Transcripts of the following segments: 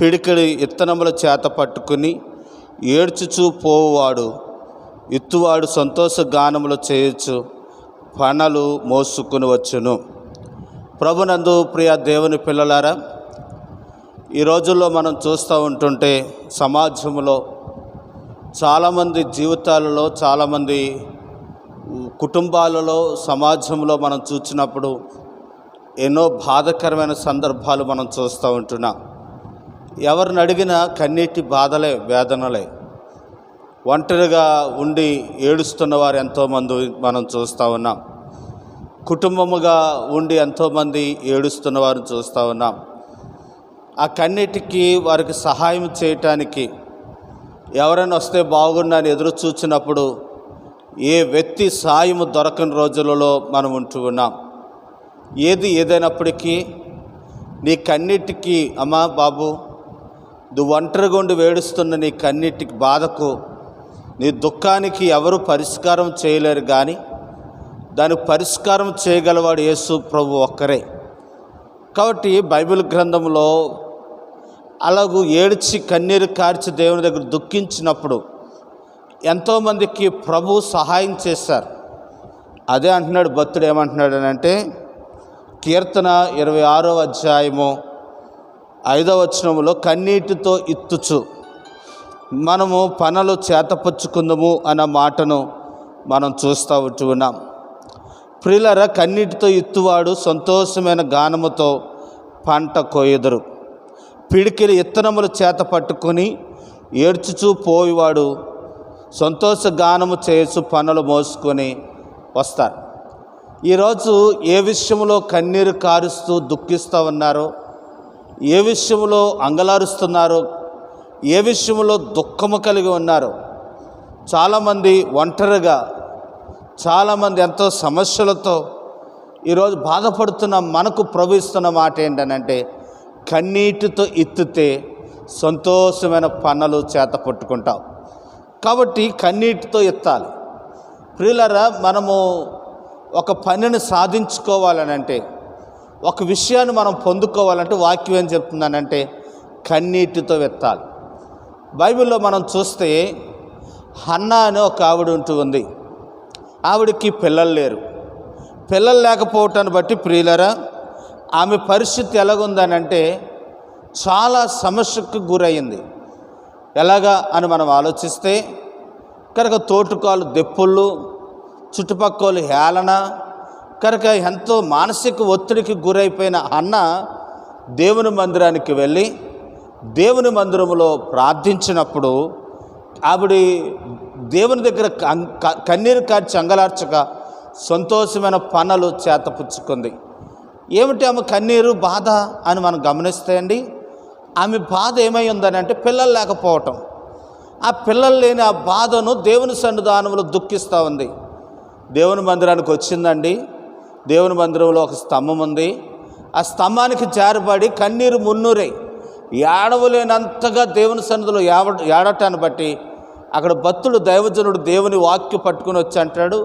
పిడికిడి ఇత్తనముల చేత పట్టుకుని ఏడ్చుచూ పోవువాడు. ఇత్తువాడు సంతోష గానములు చేయొచ్చు పనలు మోసుకుని వచ్చును. ప్రభునందు ప్రియ దేవుని పిల్లలారా ఈ రోజుల్లో మనం చూస్తూ ఉంటుంటే సమాజంలో చాలామంది జీవితాలలో చాలామంది కుటుంబాలలో సమాజంలో మనం చూసినప్పుడు ఎన్నో బాధకరమైన సందర్భాలు మనం చూస్తూ ఉంటున్నాం. ఎవరిని అడిగినా కన్నీటి బాధలే వేదనలే. ఒంటరిగా ఉండి ఏడుస్తున్న వారు ఎంతోమంది మనం చూస్తూ ఉన్నాం. కుటుంబముగా ఉండి ఎంతోమంది ఏడుస్తున్న వారిని చూస్తూ ఉన్నాం. ఆ కన్నిటికి వారికి సహాయం చేయటానికి ఎవరైనా వస్తే బాగుండని ఎదురు చూచినప్పుడు ఏ వ్యక్తి సాయం దొరకని రోజులలో మనం ఉంటూ ఉన్నాం. ఏది ఏదైనప్పటికీ నీ కన్నిటికీ అమ్మా బాబు నువ్వు ఒంటరిగా ఉండి వేడుస్తున్న నీ కన్నిటికి బాధకు నీ దుఃఖానికి ఎవరు పరిష్కారం చేయలేరు కానీ దానికి పరిష్కారం చేయగలవాడు యేసు ప్రభు ఒక్కరే. కాబట్టి బైబిల్ గ్రంథంలో అలాగూ ఏడ్చి కన్నీరు కార్చి దేవుని దగ్గర దుఃఖించినప్పుడు ఎంతోమందికి ప్రభు సహాయం చేశారు. అదే అంటున్నాడు భక్తుడు ఏమంటున్నాడు అని అంటే కీర్తన ఇరవై ఆరో అధ్యాయము ఐదవ వచనంలో కన్నీటితో ఇత్తుచు. మనము పనులు చేతపచ్చుకుందాము అన్న మాటను మనం చూస్తూ ఉంటున్నాం ప్రిలర కన్నీటితో ఇత్తువాడు సంతోషమైన గానముతో పంట కోయదురు. పిడికిలి ఇత్తనములు చేత పట్టుకొని ఏడ్చుచూ పోయేవాడు సంతోష గానము చేయొచ్చు పనులు మోసుకొని వస్తారు. ఈరోజు ఏ విషయంలో కన్నీరు కారుస్తూ దుఃఖిస్తూ ఉన్నారో ఏ విషయంలో అంగలారుస్తున్నారో? ఏ విషయంలో దుఃఖము కలిగి ఉన్నారో? చాలామంది ఒంటరిగా చాలామంది ఎంతో సమస్యలతో ఈరోజు బాధపడుతున్న మనకు ప్రవహిస్తున్న మాట ఏంటనంటే కన్నీటితో ఎత్తితే సంతోషమైన పనులు చేత పట్టుకుంటాం. కాబట్టి కన్నీటితో ఎత్తాలి. ప్రియులరా మనము ఒక పనిని సాధించుకోవాలనంటే ఒక విషయాన్ని మనం పొందుకోవాలంటే వాక్యం ఏం చెప్తుందనంటే కన్నీటితో వెత్తాలి. బైబిల్లో మనం చూస్తే హన్నా అనే ఒక ఆవిడ ఉంటూ ఉంది. ఆవిడకి పిల్లలు లేరు. పిల్లలు లేకపోవటాన్ని బట్టి ప్రియులరా ఆమె పరిస్థితి ఎలాగుందనంటే చాలా సమస్యకు గురయ్యింది ఎలాగా అని మనం ఆలోచిస్తే కనుక తోటుకాలు దెప్పుళ్ళు చుట్టుపక్కల హేళన కనుక ఎంతో మానసిక ఒత్తిడికి గురైపోయిన అన్న దేవుని మందిరానికి వెళ్ళి దేవుని మందిరములో ప్రార్థించినప్పుడు ఆవిడ దేవుని దగ్గర కం- క- కన్నీరు కార్చి అంగలార్చక సంతోషమైన పనులు చేతపుచ్చుకుంది. ఏమిటి ఆమె కన్నీరు బాధ అని మనం గమనిస్తాయండి ఆమె బాధ ఏమై ఉందని అంటే పిల్లలు లేకపోవటం. ఆ పిల్లలు లేని ఆ బాధను దేవుని సన్నిధానంలో దుఃఖిస్తూ ఉంది. దేవుని మందిరానికి వచ్చిందండి. దేవుని మందిరంలో ఒక స్తంభం ఉంది. ఆ స్తంభానికి చేరబడి కన్నీరు మున్నూరై. ఏడవలేనంతగా దేవుని సన్నిధిలో ఏవ ఏడటాన్ని బట్టి అక్కడ భక్తుడు దైవజనుడు దేవుని వాక్య పట్టుకుని వచ్చి అంటాడు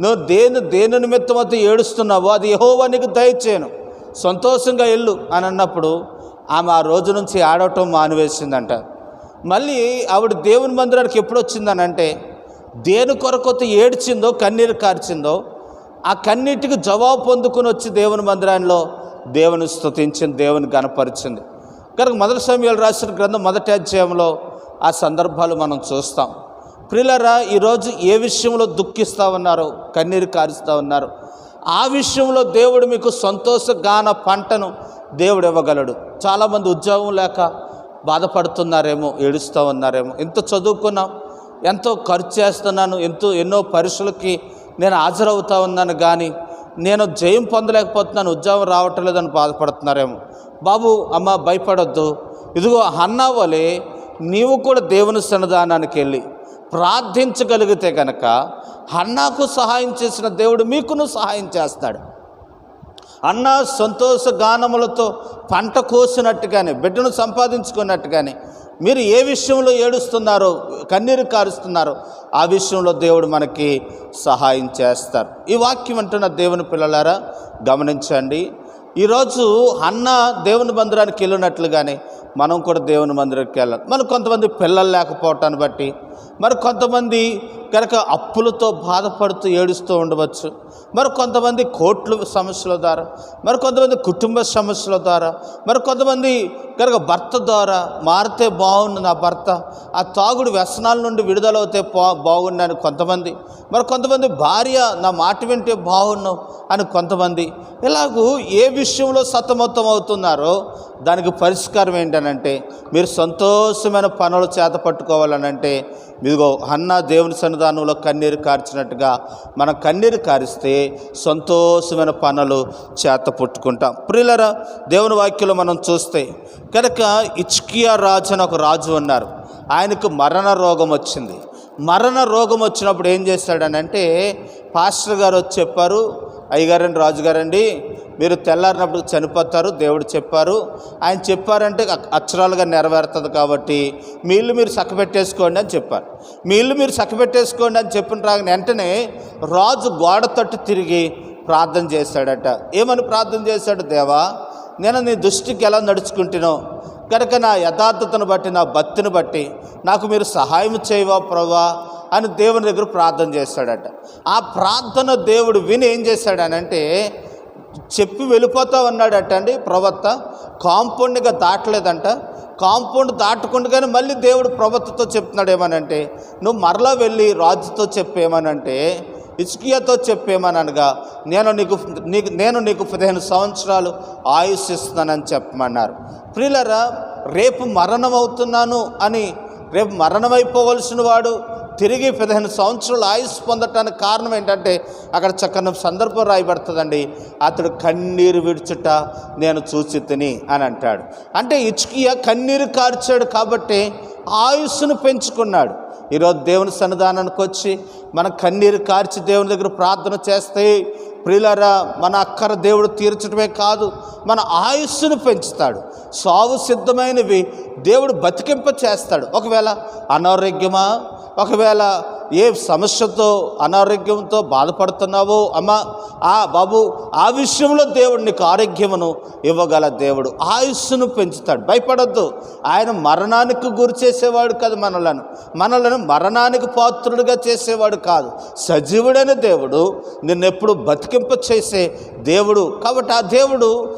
నువ్వు దేని దేని నిమిత్తం అయితే ఏడుస్తున్నావో అది యెహోవా నీకు దయచేయను సంతోషంగా వెళ్ళు అని అన్నప్పుడు ఆమె ఆ రోజు నుంచి ఆడటం మానివేసిందంట. మళ్ళీ ఆవిడ దేవుని మందిరానికి ఎప్పుడు వచ్చిందనంటే దేని కొరకొత్త ఏడ్చిందో కన్నీరు కార్చిందో ఆ కన్నిటికి జవాబు పొందుకుని వచ్చి దేవుని మందిరాల్లో దేవుని స్తుతించింది దేవుని గనపరిచింది. కనుక మొదటి సమయాలు రాసిన గ్రంథం మొదటి అధ్యాయంలో ఆ సందర్భాలు మనం చూస్తాం. ప్రిలరా ఈరోజు ఏ విషయంలో దుఃఖిస్తూ ఉన్నారో కన్నీరు కారుస్తూ ఉన్నారు? ఆ విషయంలో దేవుడు మీకు సంతోషగాన పంటను దేవుడు ఇవ్వగలడు. చాలామంది ఉద్యోగం లేక బాధపడుతున్నారేమో ఏడుస్తూ ఉన్నారేమో. ఎంత చదువుకున్నాం ఎంతో ఖర్చు చేస్తున్నాను ఎంతో ఎన్నో పరీక్షలకి నేను హాజరవుతా ఉన్నాను కానీ నేను జయం పొందలేకపోతున్నాను ఉద్యోగం రావటం లేదని బాధపడుతున్నారేమో. బాబు అమ్మ భయపడొద్దు. ఇదిగో అన్నా వలె నీవు కూడా దేవుని సన్నిధానానికి వెళ్ళి ప్రార్థించగలిగితే కనుక అన్నాకు సహాయం చేసిన దేవుడు మీకును సహాయం చేస్తాడు. అన్న సంతోష గానములతో పంట కోసినట్టుగానే బిడ్డను సంపాదించుకున్నట్టుగానే మీరు ఏ విషయంలో ఏడుస్తున్నారో కన్నీరు కారుస్తున్నారో ఆ విషయంలో దేవుడు మనకి సహాయం చేస్తారు. ఈ వాక్యం అంటున్న దేవుని పిల్లలారా గమనించండి. ఈరోజు అన్న దేవుని మందిరానికి వెళ్ళినట్లుగానే మనం కూడా దేవుని మందిరానికి వెళ్ళాలి. మరి కొంతమంది పిల్లలు లేకపోవటాన్ని బట్టి మరి కొంతమంది కనుక అప్పులతో బాధపడుతూ ఏడుస్తూ ఉండవచ్చు. మరి కొంతమంది కోట్లు సమస్యల ద్వారా మరి కొంతమంది కుటుంబ సమస్యల ద్వారా మరి కొంతమంది కనుక భర్త ద్వారా మారితే బాగుండు నా భర్త ఆ తాగుడు వ్యసనాల నుండి విడుదలవుతే బా బాగుండని కొంతమంది మరి కొంతమంది భార్య నా మాట వింటే బాగున్నావు అని కొంతమంది. ఇలాగూ ఏ విషయంలో సతమతం అవుతున్నారో దానికి పరిష్కారం ఏంటనంటే మీరు సంతోషమైన పనులు చేత పట్టుకోవాలనంటే ఇదిగో అన్న దేవుని సన్నిధానంలో కన్నీరు కార్చినట్టుగా మనం కన్నీరు కారిస్తే సంతోషమైన పనులు చేత పుట్టుకుంటాం. ప్రియులరా దేవుని వాక్యంలో మనం చూస్తే కనుక ఇచ్కియా రాజు అని ఒక రాజు ఉన్నారు. ఆయనకు మరణ రోగం వచ్చింది. మరణ రోగం వచ్చినప్పుడు ఏం చేశాడనంటే పాస్టర్ గారు వచ్చి చెప్పారు అయ్యగారండి రాజుగారండి మీరు తెల్లారినప్పుడు చనిపోతారు దేవుడు చెప్పారు. ఆయన చెప్పారంటే అక్షరాలుగా నెరవేరుతుంది కాబట్టి మీ ఇల్లు మీరు చక్కబెట్టేసుకోండి అని చెప్పారు. మీ ఇల్లు మీరు చక్కబెట్టేసుకోండి అని చెప్పిన రాగానే వెంటనే రాజు గోడ తట్టు తిరిగి ప్రార్థన చేశాడట ఏమని ప్రార్థన చేశాడు దేవా నేను నీ దృష్టికి ఎలా నడుచుకుంటున్నావు? కనుక నా యథార్థతను బట్టి నా భక్తిని బట్టి నాకు మీరు సహాయం చేయవా ప్రభా అని దేవుని దగ్గర ప్రార్థన చేశాడట ఆ ప్రార్థన దేవుడు విని ఏం చేశాడనంటే చెప్పి వెళ్ళిపోతా ఉన్నాడట అండి ప్రవక్త. కాంపౌండ్గా దాటలేదంట. కాంపౌండ్ దాటకుండా మళ్ళీ దేవుడు ప్రవక్తతో చెప్తున్నాడు ఏమనంటే నువ్వు మరలా వెళ్ళి రాజుతో చెప్పేమనంటే ఇచ్కియాతో చెప్పేమనగా నేను నీకు నీకు నేను నీకు పదిహేను సంవత్సరాలు ఆయుష్ ఇస్తున్నానని చెప్పమన్నారు. ప్రియులరా రేపు మరణం అవుతున్నాను అని రేపు మరణమైపోవలసిన వాడు తిరిగి పదిహేను సంవత్సరాలు ఆయుష్ పొందటానికి కారణం ఏంటంటే అక్కడ చక్కని సందర్భం రాయబడుతుందండి. అతడు కన్నీరు విడుచుట నేను చూసి తిని అని అంటాడు. అంటే ఇచ్కియా కన్నీరు కార్చాడు కాబట్టి ఆయుస్సును పెంచుకున్నాడు. ఈరోజు దేవుని సన్నిధానానికి వచ్చి మన కన్నీరు కార్చి దేవుని దగ్గర ప్రార్థన చేస్తే ప్రియులరా మన అక్కర దేవుడు తీర్చడమే కాదు మన ఆయుస్సును పెంచుతాడు. సావు సిద్ధమైనవి దేవుడు బతికింప చేస్తాడు ఒకవేళ అనారోగ్యమా ఒకవేళ ఏ సమస్యతో అనారోగ్యంతో బాధపడుతున్నావో అమ్మ ఆ బాబు ఆ విషయంలో దేవుడు నీకు ఆరోగ్యమును ఇవ్వగల దేవుడు. ఆయుస్సును పెంచుతాడు. భయపడొద్దు. ఆయన మరణానికి గురి చేసేవాడు కాదు మనలను. మనలను మరణానికి పాత్రుడిగా చేసేవాడు కాదు. సజీవుడైన దేవుడు నిన్నెప్పుడు బతికింప చేసే దేవుడు. కాబట్టి ఆ దేవుడు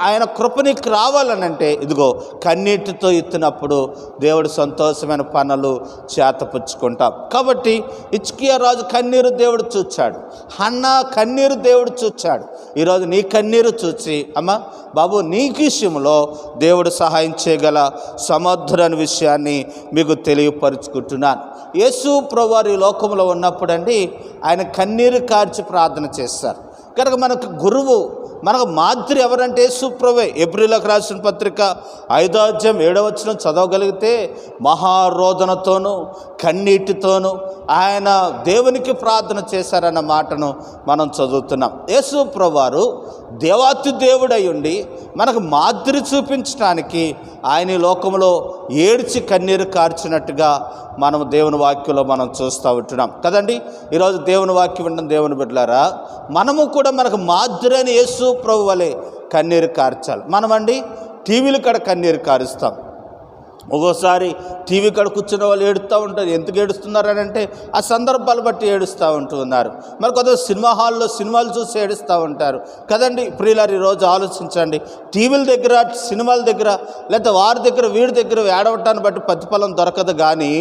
ఆయన కృప నీకు రావాలనంటే ఇదిగో కన్నీటితో ఎత్తినప్పుడు దేవుడు సంతోషమైన పనులు చేతపుచ్చుకుంటాం. కాబట్టి ఇచ్కియా రాజు కన్నీరు దేవుడు చూచాడు. హన్నా కన్నీరు దేవుడు చూచాడు. ఈరోజు నీ కన్నీరు చూచి అమ్మ బాబు నీ విషయంలో దేవుడు సహాయం చేయగల సమర్థుడని విషయాన్ని మీకు తెలియపరుచుకుంటున్నాను. యేసు ప్రవారి లోకంలో ఉన్నప్పుడండి ఆయన కన్నీరు కార్చి ప్రార్థన చేస్తారు. కనుక మనకు గురువు మనకు మాదిరి ఎవరంటే యేసుప్రభే ఏప్రిల్కి రాసిన పత్రిక ఐదోధ్యం అధ్యాయం ఏడవచనం చదవగలిగితే మహారోదనతోనూ కన్నీటితోనూ ఆయన దేవునికి ప్రార్థన చేశారన్న మాటను మనం చదువుతున్నాం. యేసుప్రభు వారు దేవాతి దేవుడై ఉండి మనకు మాదిరి చూపించడానికి ఆయన లోకంలో ఏడ్చి కన్నీరు కార్చినట్టుగా మనం దేవుని వాక్యంలో మనం చూస్తూ ఉంటున్నాం. కదండి? ఈరోజు దేవుని వాక్యం ఉండడం దేవుని బిడ్డలారా? మనము కూడా మనకు మాదిరైన యేసు ప్రభు వలె కన్నీరు కార్చాలి. మనమండి టీవీలు కాడ కన్నీరు కారుస్తాం. ఒక్కోసారి టీవీ కాడ కూర్చున్న వాళ్ళు ఏడుస్తూ ఉంటారు ఎందుకు ఏడుస్తున్నారు అని అంటే ఆ సందర్భాలు బట్టి ఏడుస్తూ ఉంటున్నారు. మరి కొంత సినిమా హాల్లో సినిమాలు చూసి ఏడుస్తూ ఉంటారు. కదండి ప్రియులారు ఈరోజు ఆలోచించండి. టీవీల దగ్గర సినిమాల దగ్గర లేదా వారి దగ్గర వీడి దగ్గర ఏడవటాన్ని బట్టి ప్రతిఫలం దొరకదు కానీ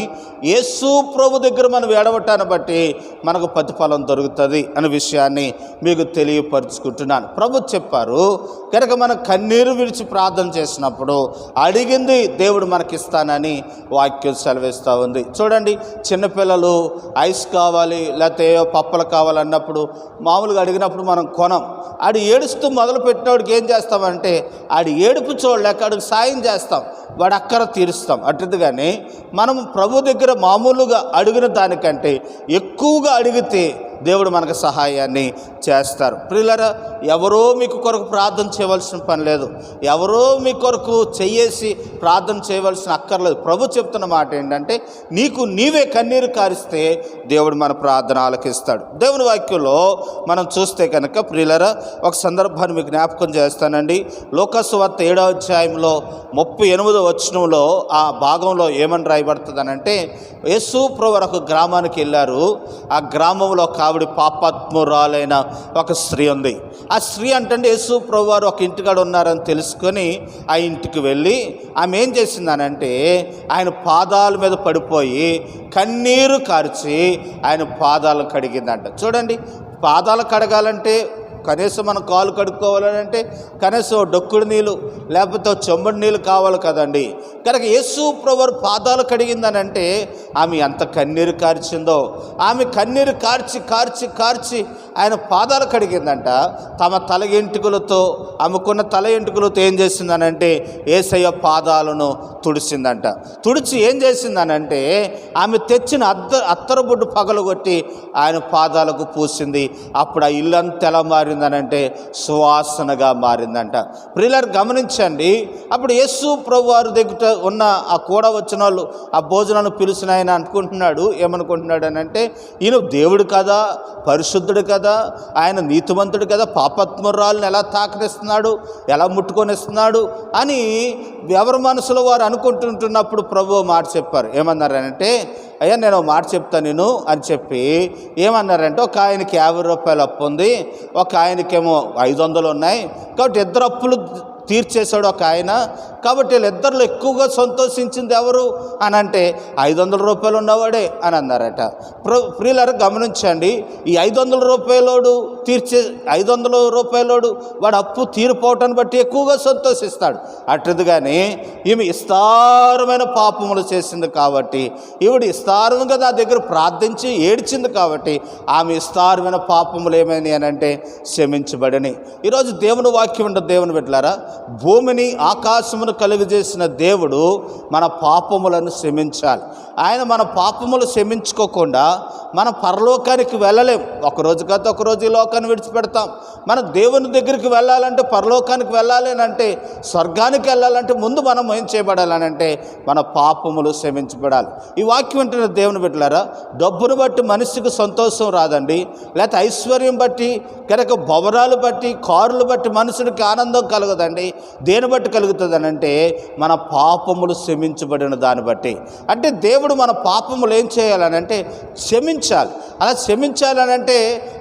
యేసు ప్రభు దగ్గర మనం ఏడవటాన్ని బట్టి మనకు ప్రతిఫలం దొరుకుతుంది అనే విషయాన్ని మీకు తెలియపరుచుకుంటున్నాను. ప్రభు చెప్పారు కనుక మనం కన్నీరు విడిచి ప్రార్థన చేసినప్పుడు అడిగింది దేవుడు మనకి ఇస్తానని వాక్యం సెలవిస్తూ ఉంది. చూడండి చిన్నపిల్లలు ఐస్ కావాలి లేకపోతే ఏవో పప్పలు కావాలన్నప్పుడు మామూలుగా అడిగినప్పుడు మనం కొనం. ఆడు ఏడుస్తూ మొదలు పెట్టినోడికి ఏం చేస్తామంటే ఆడి ఏడుపు చూడలేక ఆడికి సాయం చేస్తాం. వాడు అక్కర తీరుస్తాం. అటుగానే మనం ప్రభు దగ్గర మామూలుగా అడిగిన దానికంటే ఎక్కువగా అడిగితే దేవుడు మనకు సహాయాన్ని చేస్తారు. ప్రియులరా ఎవరో మీకు కొరకు ప్రార్థన చేయవలసిన పని లేదు. ఎవరో మీ కొరకు చెయ్యేసి ప్రార్థన చేయవలసిన అక్కర్లేదు. ప్రభు చెప్తున్న మాట ఏంటంటే నీకు నీవే కన్నీరు కారిస్తే దేవుడు మన ప్రార్థన ఆలకిస్తాడు దేవుని వాక్యంలో మనం చూస్తే కనుక ప్రియులరా ఒక సందర్భాన్ని మీకు జ్ఞాపకం చేస్తానండి. లోకసు వార్త ఏడో అధ్యాయంలో ముప్పై ఎనిమిదో వచనంలో ఆ భాగంలో ఏమని రాయబడుతుందనంటే యేసు ప్రభు ఒక గ్రామానికి వెళ్ళారు. ఆ గ్రామంలో కావ ఆవిడ పాపాత్మురాలైన ఒక స్త్రీ ఉంది. ఆ స్త్రీ అంటే యేసు ప్రభు వారు ఒక ఇంటికాడ ఉన్నారని తెలుసుకొని ఆ ఇంటికి వెళ్ళి ఆమె ఏం చేసిందనంటే ఆయన పాదాల మీద పడిపోయి కన్నీరు కార్చి ఆయన పాదాలు కడిగిందంట. చూడండి పాదాలు కడగాలంటే కనీసం మనం కాలు కడుక్కోవాలంటే కనీసం డొక్కుడు నీళ్ళు లేకపోతే చెంబడి నీళ్ళు కావాలి కదండి. కనుక యేసు ప్రభు పాదాలు కడిగిందనంటే ఆమె ఎంత కన్నీరు కార్చిందో. ఆమె కన్నీరు కార్చి కార్చి కార్చి ఆయన పాదాలు కడిగిందంట. తమ తల ఎంటుకలతో ఆమెకున్న తల ఎంటుకలతో ఏం చేసిందనంటే ఏసయ్య పాదాలను తుడిచిందంట తుడిచి ఏం చేసిందనంటే ఆమె తెచ్చిన అద్ద అత్తరబొడ్డు పగలగొట్టి ఆయన పాదాలకు పూసింది. అప్పుడు ఆ ఇల్లు ఎలా మారిందనంటే సువాసనగా మారిందంట. ప్రిలర్ గమనించండి. అప్పుడు యేసు ప్రభు వారి దగ్గర ఉన్న ఆ కూడా వచ్చిన వాళ్ళు ఆ భోజనాన్ని పిలిచిన ఆయన అనుకుంటున్నాడు ఏమనుకుంటున్నాడు? అని అంటే ఈయన దేవుడు కదా పరిశుద్ధుడు కదా ఆయన నీతివంతుడు కదా పాపత్మురాలను ఎలా తాకనిస్తున్నాడు ఎలా ముట్టుకొనిస్తున్నాడు అని ఎవరి మనసులో వారు అనుకుంటుంటున్నప్పుడు ప్రభు మాట చెప్పారు. ఏమన్నారంటే అయ్యా నేను మాట చెప్తా నేను అని చెప్పి ఏమన్నారంటే ఒక ఆయనకి యాభై రూపాయలు అప్పు ఉంది ఒక ఆయనకేమో ఐదు వందలు ఉన్నాయి కాబట్టి ఇద్దరు అప్పులు తీర్చేశాడు ఒక ఆయన. కాబట్టి వీళ్ళిద్దరిలో ఎక్కువగా సంతోషించింది ఎవరు? అని అంటే ఐదు వందల రూపాయలు ఉన్నవాడే అని అన్నారట. ప్ర ప్రియులారు గమనించండి. ఈ ఐదు వందల రూపాయలోడు తీర్చే ఐదు వందల రూపాయలోడు వాడు అప్పు తీరిపోవటాన్ని బట్టి ఎక్కువగా సంతోషిస్తాడు. అటుది కానీ ఈమె విస్తారమైన పాపములు చేసింది కాబట్టి ఈవిడ విస్తారంగా నా దగ్గర ప్రార్థించి ఏడ్చింది కాబట్టి ఆమె విస్తారమైన పాపములు ఏమైనాయి అని అంటే క్షమించబడని ఈరోజు దేవుని వాక్యం ఉంటుంది దేవుని బిడ్డలారా భూమిని ఆకాశమును కలుగజేసిన దేవుడు మన పాపములను క్షమించాలి. ఆయన మన పాపములు క్షమించుకోకుండా మన పరలోకానికి వెళ్ళలేం. ఒక రోజు కాదు ఒక రోజు ఈ లోకాన్ని విడిచిపెడతాం. మన దేవుని దగ్గరికి వెళ్ళాలంటే పరలోకానికి వెళ్ళాలి అని అంటే స్వర్గానికి వెళ్ళాలంటే ముందు మనం ఏం చేయబడాలని అంటే మన పాపములు క్షమించబడాలి. ఈ వాక్యం వింటున్న దేవుని బిడ్డలారా డబ్బును బట్టి మనిషికి సంతోషం రాదండి. లేకపోతే ఐశ్వర్యం బట్టి కనుక భవనాలు బట్టి కారులు బట్టి మనుషుడికి ఆనందం కలగదండి. దేని బట్టి కలుగుతుంది అని అంటే మన పాపములు క్షమించబడిన దాన్ని బట్టి. అంటే దేవుడు మన పాపములు ఏం చేయాలని అంటే క్షమించాలి. అలా క్షమించాలని అంటే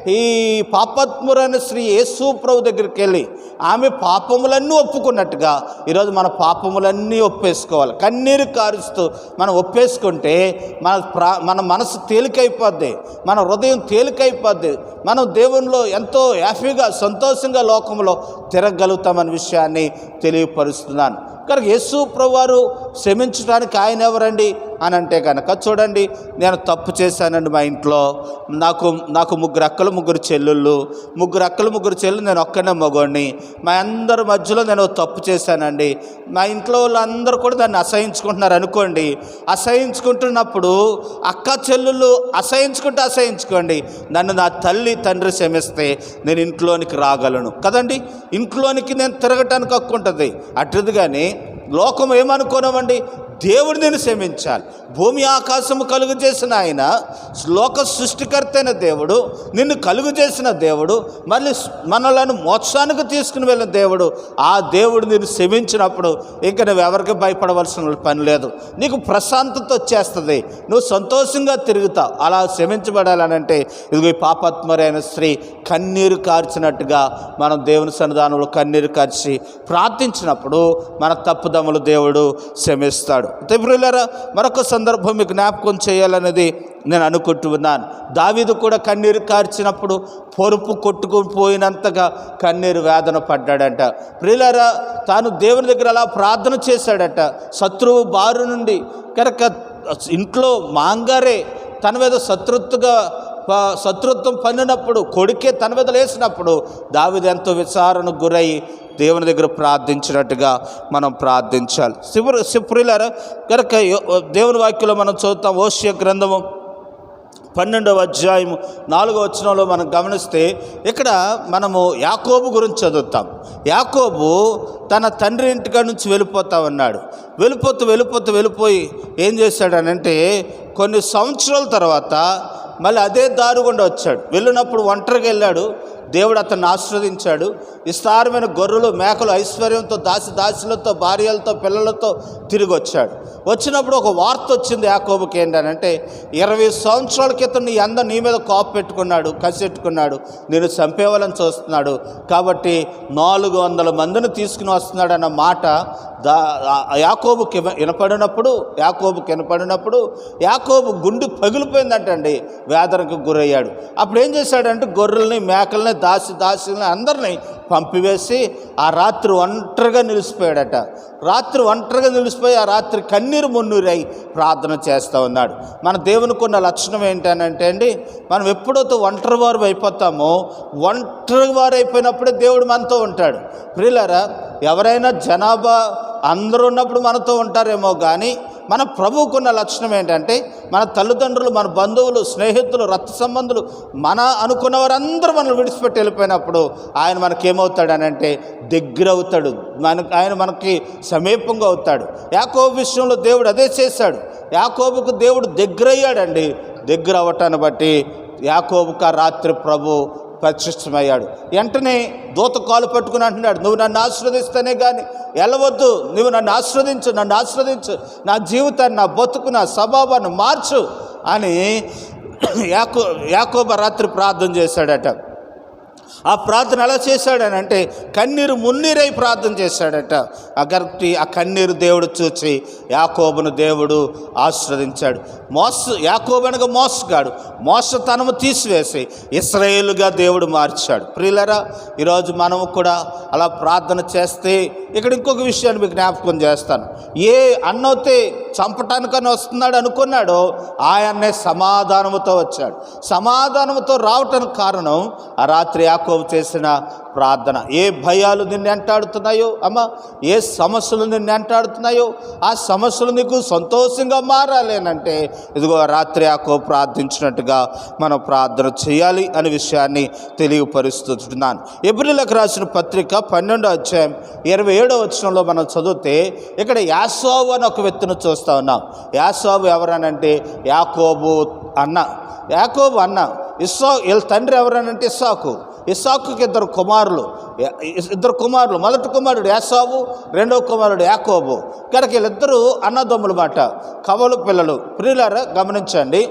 ఈ పాపాత్మురైన శ్రీ యేసు ప్రభు దగ్గరికి వెళ్ళి ఆమె పాపములన్నీ ఒప్పుకున్నట్టుగా ఈరోజు మన పాపములన్నీ ఒప్పేసుకోవాలి. కన్నీరు కారుస్తూ మనం ఒప్పేసుకుంటే మన ప్రా మన మనసు తేలికైపోద్ది. మన హృదయం తేలికైపోద్ది. మనం దేవునిలో ఎంతో హ్యాపీగా సంతోషంగా లోకంలో తిరగలుగుతామనే విషయాన్ని తెలియపరుస్తున్నాను. కనుక యేసు ప్రభువారు క్షమించడానికి ఆయన ఎవరండి? అని అంటే కనుక చూడండి నేను తప్పు చేశానండి మా ఇంట్లో. నాకు నాకు ముగ్గురు అక్కలు ముగ్గురు చెల్లుళ్ళు. ముగ్గురు అక్కలు ముగ్గురు చెల్లు నేను ఒక్కనే మగోడిని. మా అందరి మధ్యలో నేను తప్పు చేశానండి. మా ఇంట్లో వాళ్ళందరూ కూడా దాన్ని అసహించుకుంటున్నారు అనుకోండి. అసహించుకుంటున్నప్పుడు అక్క చెల్లుళ్ళు అసహించుకుంటే అసహించుకోండి. నన్ను నా తల్లి తండ్రి క్షమిస్తే నేను ఇంట్లోనికి రాగలను. కదండి? ఇంట్లోనికి నేను తిరగటానికి హక్కు ఉంటుంది. అటుది కానీ లోకం ఏమనుకోనమండి దేవుడు నేను క్షమించాలి. భూమి ఆకాశము కలుగు చేసిన ఆయన లోక సృష్టికర్తైన దేవుడు నిన్ను కలుగు చేసిన దేవుడు మళ్ళీ మనలను మోక్షానికి తీసుకుని వెళ్ళిన దేవుడు ఆ దేవుడు నేను క్షమించినప్పుడు ఇంకా నువ్వు ఎవరికి భయపడవలసిన పని లేదు. నీకు ప్రశాంతత వచ్చేస్తుంది. నువ్వు సంతోషంగా తిరుగుతావు. అలా క్షమించబడాలనంటే ఇదిగో ఈ పాపాత్మరైన స్త్రీ కన్నీరు కార్చినట్టుగా మనం దేవుని సన్నిధానంలో కన్నీరు కార్చి ప్రార్థించినప్పుడు మన తప్పుదమ్ములు దేవుడు క్షమిస్తాడు. తిప్పులారా మరొక సందర్భం మీకు జ్ఞాపకం చేయాలనేది నేను అనుకుంటున్నాను. దావీదు కూడా కన్నీరు కార్చినప్పుడు పొరుపు కొట్టుకుని పోయినంతగా కన్నీరు వేదన పడ్డాడంట. ప్రియులారా తాను దేవుని దగ్గర అలా ప్రార్థన చేశాడట. శత్రువు బారు నుండి కనుక ఇంట్లో మాంగారే తన మీద శత్రుత్తుగా శత్రుత్వం పన్నినప్పుడు కొడుకే తన మీద లేసినప్పుడు దావిది ఎంతో విచారణకు గురై దేవుని దగ్గర ప్రార్థించినట్టుగా మనం ప్రార్థించాలి. శివురు శిపురులారా కనుక దేవుని వాక్యంలో మనం చదువుతాం ఓష్య గ్రంథము పన్నెండవ అధ్యాయము నాలుగో వచనంలో మనం గమనిస్తే ఇక్కడ మనము యాకోబు గురించి చదువుతాం. యాకోబు తన తండ్రి ఇంటికాడ నుంచి వెళ్ళిపోతా ఉన్నాడు. వెళ్ళిపోతూ వెళ్ళిపోతూ వెళ్ళిపోయి ఏం చేశాడనంటే కొన్ని సంవత్సరాల తర్వాత మళ్ళీ అదే దారుగుండా వచ్చాడు. వెళ్ళినప్పుడు ఒంటరిగా వెళ్ళాడు. దేవుడు అతన్ని ఆశ్రవదించాడు. విస్తారమైన గొర్రెలు మేకలు ఐశ్వర్యంతో దాసి దాసులతో భార్యలతో పిల్లలతో తిరిగి వచ్చాడు వచ్చినప్పుడు ఒక వార్త వచ్చింది యాకోబుకి ఏంటనంటే ఇరవై సంవత్సరాల క్రితం నీ అందరు నీ మీద కాపు పెట్టుకున్నాడు కసెట్టుకున్నాడు నేను చంపేవాలని చూస్తున్నాడు. కాబట్టి నాలుగు వందల మందిని తీసుకుని వస్తున్నాడు అన్న మాట దా యాకోబుకి వినపడినప్పుడు యాకోబుకి వినపడినప్పుడు యాకోబు గుండు పగిలిపోయిందంటండి వేదనకు గురయ్యాడు. అప్పుడు ఏం చేశాడంటే గొర్రెల్ని మేకల్ని దాసి దాసుల్ని అందరినీ పంపివేసి ఆ రాత్రి ఒంటరిగా నిలిచిపోయాడట. రాత్రి ఒంటరిగా నిలిచిపోయి ఆ రాత్రి కన్నీరు మున్నీరై ప్రార్థన చేస్తూ ఉన్నాడు. మన దేవునికి ఉన్న లక్షణం ఏంటనంటే అండి మనం ఎప్పుడైతే ఒంటరి వారు అయిపోతామో ఒంటరి వారు అయిపోయినప్పుడే దేవుడు మనతో ఉంటాడు. ప్రియులరా ఎవరైనా జనాభా అందరూ ఉన్నప్పుడు మనతో ఉంటారేమో కానీ మన ప్రభువుకున్న లక్షణం ఏంటంటే మన తల్లిదండ్రులు మన బంధువులు స్నేహితులు రక్త సంబంధులు మన అనుకున్న వారందరూ మనల్ని విడిచిపెట్టి వెళ్ళిపోయినప్పుడు ఆయన మనకి దగ్గర అవుతాడు మనకు ఆయన మనకి సమీపంగా అవుతాడు. యాకోబు విషయంలో దేవుడు అదే చేశాడు. యాకోబుకు దేవుడు దగ్గర అయ్యాడండి దగ్గర అవ్వటాన్ని బట్టి యాకోబుకు ఆ రాత్రి ప్రభు ప్రత్యక్షమయ్యాడు వెంటనే దూత కాలు పట్టుకుని అంటున్నాడు నువ్వు నన్ను ఆశ్రదిస్తేనే కానీ వెళ్ళవద్దు నువ్వు నన్ను ఆశ్రదించు నన్ను ఆశ్రదించు నా జీవితాన్ని నా బతుకు నా స్వభావాన్ని మార్చు అని యాకో యాకోబ రాత్రి ప్రార్థన చేశాడట. ఆ ప్రార్థన ఎలా చేశాడని అంటే కన్నీరు మున్నీరై ప్రార్థన చేశాడట. అగర్తి ఆ కన్నీరు దేవుడు చూచి యాకోబును దేవుడు ఆశ్రదించాడు. మోస యాకోబనగా మోసగాడు. మోసతనము తీసివేసి ఇస్రాయేలుగా దేవుడు మార్చాడు. ప్రియులరా ఈరోజు మనము కూడా అలా ప్రార్థన చేస్తే ఇక్కడ ఇంకొక విషయాన్ని మీకు జ్ఞాపకం చేస్తాను. ఏ అన్నోతే చంపటానికని వస్తున్నాడు అనుకున్నాడో ఆయన్నే సమాధానముతో వచ్చాడు. సమాధానముతో రావటానికి కారణం ఆ రాత్రి యాకోబు చేసిన ప్రార్థన. ఏ భయాలు నిన్ను వెంటాడుతున్నాయో అమ్మ ఏ సమస్యలు నిన్ను వెంటాడుతున్నాయో ఆ సమస్యలు నీకు సంతోషంగా మారాలేనంటే ఇదిగో రాత్రి యాకోబు ప్రార్థించినట్టుగా మనం ప్రార్థన చేయాలి అనే విషయాన్ని తెలియపరుస్తున్నాను. ఎబ్రిలకు రాసిన పత్రిక పన్నెండో అధ్యాయం ఇరవై ఏడో వచనంలో మనం చదివితే ఇక్కడ యాసోబు అని ఒక వ్యక్తిని చూస్తా ఉన్నాం. యాసోబు ఎవరనంటే యాకోబు అన్న. యాకోబు అన్న ఇస్సా వీళ్ళ తండ్రి ఎవరనంటే ఇస్సాకు. ఇస్సాకుకి ఇద్దరు కుమారులు ఇద్దరు కుమారులు మొదటి కుమారుడు యాసావు రెండవ కుమారుడు యాకోబు. కనుక వీళ్ళిద్దరూ అన్నదమ్ముల మాట కవలు పిల్లలు. ప్రియులారా గమనించండి.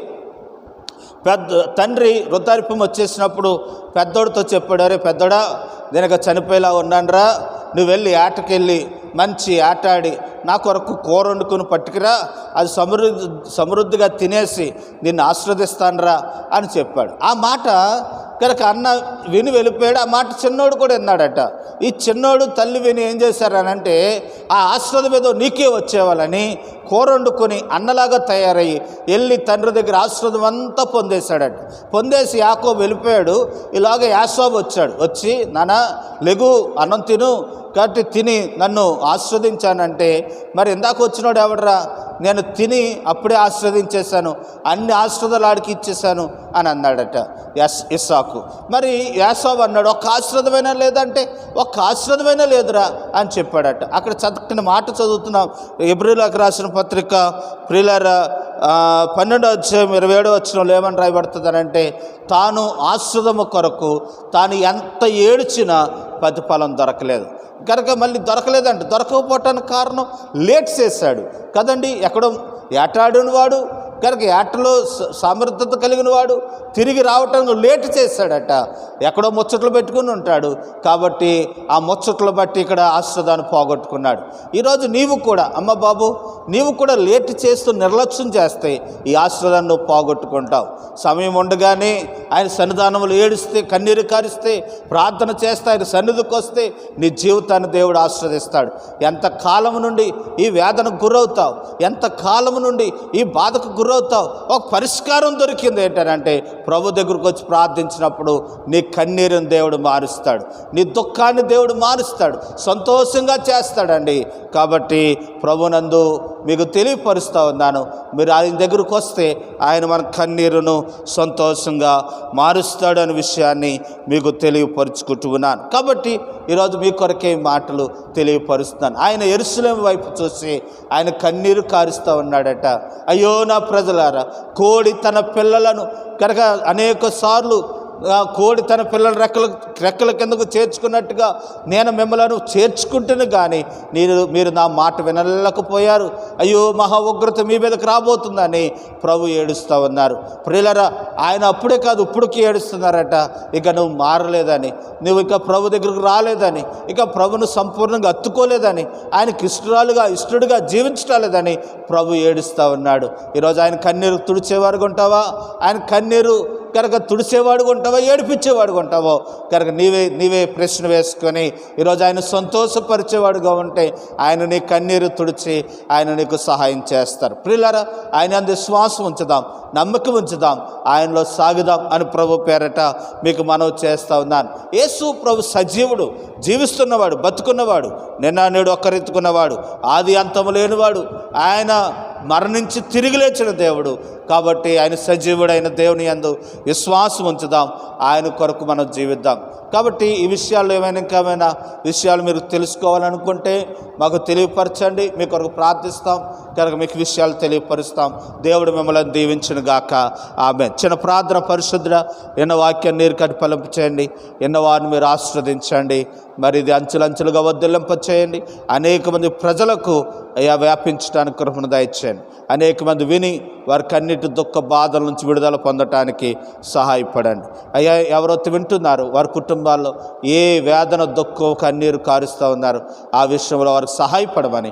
పెద్ద తండ్రి వృద్ధారిపం వచ్చేసినప్పుడు పెద్దోడితో చెప్పాడు అరే పెద్దోడా దీనికి చనిపోయేలా ఉన్నానరా. నువ్వు వెళ్ళి ఆటకెళ్ళి మంచి ఆట ఆడి నా కొరకు కూర వండుకుని పట్టుకురా అది సమృద్ధి సమృద్ధిగా తినేసి నిన్ను ఆశ్రదిస్తానురా అని చెప్పాడు. ఆ మాట కనుక అన్న విని వెళ్ళిపోయాడు. ఆ మాట చిన్నోడు కూడా విన్నాడట. ఈ చిన్నోడు తల్లి విని ఏం చేశారనంటే ఆ ఆశ్రదం ఏదో నీకే వచ్చేవాళ్ళని కూర వండుకొని అన్నలాగా తయారయ్యి వెళ్ళి తండ్రి దగ్గర ఆశ్రదం అంతా పొందేశాడట. పొందేసి యాకో వెళ్ళిపోయాడు. ఇలాగ యాసోబు వచ్చాడు. వచ్చి నాన్న లెగు అన్నం తిను కాబట్టి తిని నన్ను ఆస్వాదించానంటే మరి ఇందాక వచ్చినాడు ఎవడరా? నేను తిని అప్పుడే ఆస్వాదించేశాను అన్ని ఆశ్రదాలు ఆడికి ఇచ్చేశాను అని అన్నాడట యస్ ఇస్సాకు. మరి యాసాబ్ అన్నాడు ఒక్క ఆశ్రదమైనా లేదంటే ఒక్క ఆశ్రదమైనా లేదురా అని చెప్పాడట. అక్కడ చక్కని మాట చదువుతున్నాం. ఎబ్రిలకు రాసిన పత్రిక ప్రిలర్ పన్నెండో అధ్యాయం ఇరవై ఏడో వచ్చిన ఏమని రాయబడుతుందనంటే తాను ఆశ్రదము కొరకు తాను ఎంత ఏడ్చినా ప్రతిఫలం దొరకలేదు. కనుక మళ్ళీ దొరకలేదంట దొరకకపోవటానికి కారణం లేట్ చేశాడు. కదండి? ఎక్కడో ఏటాడిన వాడు. కనుక ఏటలో స- సమర్థత కలిగిన వాడు తిరిగి రావటం లేట్ చేశాడట. ఎక్కడో ముచ్చట్లు పెట్టుకుని ఉంటాడు. కాబట్టి ఆ ముచ్చట్లు బట్టి ఇక్కడ ఆశ్రదాన్ని పోగొట్టుకున్నాడు. ఈరోజు నీవు కూడా అమ్మ బాబు నీవు కూడా లేట్ చేస్తూ నిర్లక్ష్యం చేస్తే ఈ ఆశ్రదాన్ని నువ్వు పోగొట్టుకుంటావు. సమయం ఉండగానే ఆయన సన్నిధానములు ఏడిస్తే కన్నీరు కారిస్తే ప్రార్థన చేస్తే ఆయన సన్నిధికి వస్తే నీ జీవితాన్ని దేవుడు ఆశ్రదిస్తాడు. ఎంత కాలం నుండి ఈ వేదనకు గురవుతావు ఎంత కాలం నుండి ఈ బాధకు గురవుతావు ఒక పరిష్కారం దొరికింది ఏంటంటే ప్రభు దగ్గరకు వచ్చి ప్రార్థించినప్పుడు నీ కన్నీరుని దేవుడు మారుస్తాడు. నీ దుఃఖాన్ని దేవుడు మారుస్తాడు. సంతోషంగా చేస్తాడండి. కాబట్టి ప్రభునందు మీకు తెలియపరుస్తూ ఉన్నాను. మీరు ఆయన దగ్గరకు వస్తే ఆయన మన కన్నీరును సంతోషంగా మారుస్తాడు అనే విషయాన్ని మీకు తెలియపరుచుకుంటూ ఉన్నాను. కాబట్టి ఈరోజు మీ కొరకే మాటలు తెలియపరుస్తున్నాను. ఆయన ఎరుసలేం వైపు చూసి ఆయన కన్నీరు కారుస్తూ ఉన్నాడట. అయ్యో నా ప్ర ప్రజలారా. కోడి తన పిల్లలను కనుక అనేక సార్లు కోడి తన పిల్లల రెక్కల రెక్కల కిందకు చేర్చుకున్నట్టుగా నేను మిమ్మల్ని చేర్చుకుంటును కానీ నేను మీరు నా మాట వినలేకపోయారు. అయ్యో మహా ఉగ్రత మీ మీదకి రాబోతుందని ప్రభు ఏడుస్తూ ఉన్నారు. ప్రియులరా ఆయన అప్పుడే కాదు ఇప్పుడుకి ఏడుస్తున్నారట. ఇక నువ్వు మారలేదని నువ్వు ఇక ప్రభు దగ్గరకు రాలేదని ఇక ప్రభును సంపూర్ణంగా అత్తుకోలేదని ఆయనకి ఇష్టరాలుగా ఇష్టడుగా జీవించటాలేదని ప్రభు ఏడుస్తూ ఉన్నాడు. ఈరోజు ఆయన కన్నీరు తుడిచేవారుగా ఉంటావా? ఆయన కన్నీరు కనుక తుడిసేవాడు ఉంటావో ఏడిపించేవాడు ఉంటావో? కనుక నీవే నీవే ప్రశ్న వేసుకొని ఈరోజు ఆయన సంతోషపరిచేవాడుగా ఉంటే ఆయన నీ కన్నీరు తుడిచి ఆయన నీకు సహాయం చేస్తారు. ప్రిల్లరా ఆయన అందు శ్వాసం ఉంచుదాం నమ్మకం ఉంచుదాం ఆయనలో సాగుదాం అని ప్రభు పేరట మీకు మనవి చేస్తూ ఉన్నాను. యేసు ప్రభు సజీవుడు జీవిస్తున్నవాడు బతుకున్నవాడు నిన్న నేడు ఒక్కరెత్తుకున్నవాడు ఆది అంతము లేనివాడు ఆయన మరణించి తిరిగి లేచిన దేవుడు. కాబట్టి ఆయన సజీవుడైన దేవుని యందు విశ్వాసం ఉంచుదాం. ఆయన కొరకు మనం జీవిద్దాం. కాబట్టి ఈ విషయాల్లో ఏమైనా ఇంకేమైనా విషయాలు మీరు తెలుసుకోవాలనుకుంటే మాకు తెలియపరచండి. మీ కొరకు ప్రార్థిస్తాం. కనుక మీకు విషయాలు తెలియపరుస్తాం. దేవుడు మిమ్మల్ని దీవించిన గాక. ఆమె చిన్న ప్రార్థన పరిశుద్ధ ఎన్న వాక్యాన్ని నీరు కట్టి పలింపచేయండి ఎన్న వారిని మీరు ఆస్వాదించండి మరి ఇది అంచులంచులుగా వదిలింప చేయండి అనేక మంది ప్రజలకు అయ్యా వ్యాపించడానికి కృపను దయచేయండి. అనేక మంది విని వారి కన్నిటి దుఃఖ బాధల నుంచి విడుదల పొందటానికి సహాయపడండి. అయ్యా ఎవరైతే వింటున్నారు వారి కుటుంబాల్లో ఏ వేదన దుఃఖం కన్నీరు కారుస్తూ ఉన్నారు ఆ విషయంలో వారికి సహాయపడమని